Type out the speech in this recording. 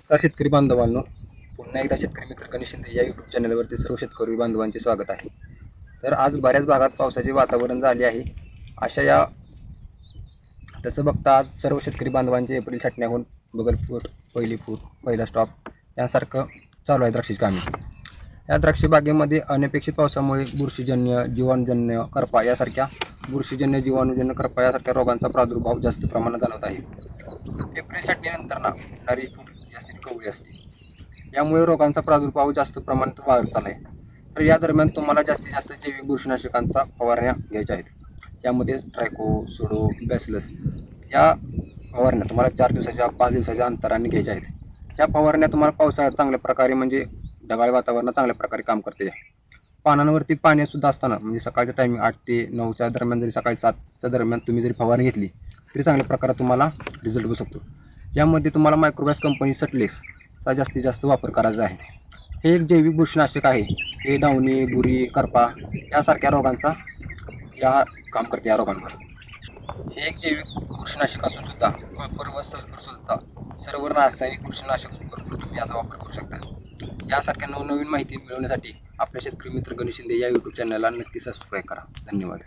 नमस्कार शेतकरी बांधवांनो. पुन्हा एकदा शेतकरी मित्र गणेश शिंदे या यूट्यूब चॅनलवरती सर्व शेतकरी बांधवांचे स्वागत आहे. तर आज बऱ्याच भागात पावसाचे वातावरण झाले आहे. अशा या तसं बघता आज सर्व शेतकरी बांधवांचे एप्रिल छाटण्याहून बगल फूट पहिली फूट पहिला स्टॉप यासारखं चालू आहे द्राक्षाची कामे. या द्राक्ष बागेमध्ये अनपेक्षित पावसामुळे बुरशीजन्य जीवाणूजन्य करपा यासारख्या बुरशीजन्य जीवाणूजन्य करपा यासारख्या रोगांचा प्रादुर्भाव जास्त प्रमाणात जाणवत आहे. एप्रिल छाटणीनंतर ना नारी फूट जास्तीत कवळी असते. यामुळे रोगांचा प्रादुर्भाव जास्त प्रमाणात वाढत चालला आहे तर या दरम्यान तुम्हाला जास्तीत जास्त जैविक बुरशीनाशकांचा फवारण्या घ्यायच्या आहेत. यामध्ये ट्रायको सुडो बॅसिलस या फवारण्या तुम्हाला चार दिवसाच्या पाच दिवसाच्या अंतराने घ्यायच्या आहेत. या फवारण्या तुम्हाला पावसाळ्यात चांगल्या प्रकारे म्हणजे ढगाळ वातावरणात चांगल्या प्रकारे काम करते. पानांवरती पाणी सुद्धा असताना म्हणजे सकाळचं टायमिंग आठ ते नऊच्या दरम्यान जरी सकाळी सातच्या दरम्यान तुम्ही जरी फवारणी घेतली तरी चांगल्या प्रकारे तुम्हाला रिझल्ट होऊ शकतो. यामध्ये तुम्हाला मायक्रोबॅस कंपनी सटलेक्सचा जास्तीत जास्त वापर करायचा आहे. हे एक जैविक बुरशीनाशक आहे. हे डावणी बुरी करपा यासारख्या रोगांचा या काम करते या रोगांवर. हे एक जैविक बुरशीनाशक असून सुद्धा कॉपर व सल्फर सुद्धा सर्व रासायनिक बुरशीनाशक भरपूर तुम्ही याचा वापर करू शकता. यासारख्या नवनवीन माहिती मिळवण्यासाठी आपल्या शेतकरी मित्र गणेश शिंदे या यूट्यूब चॅनलला नक्की सबस्क्राईब करा. धन्यवाद.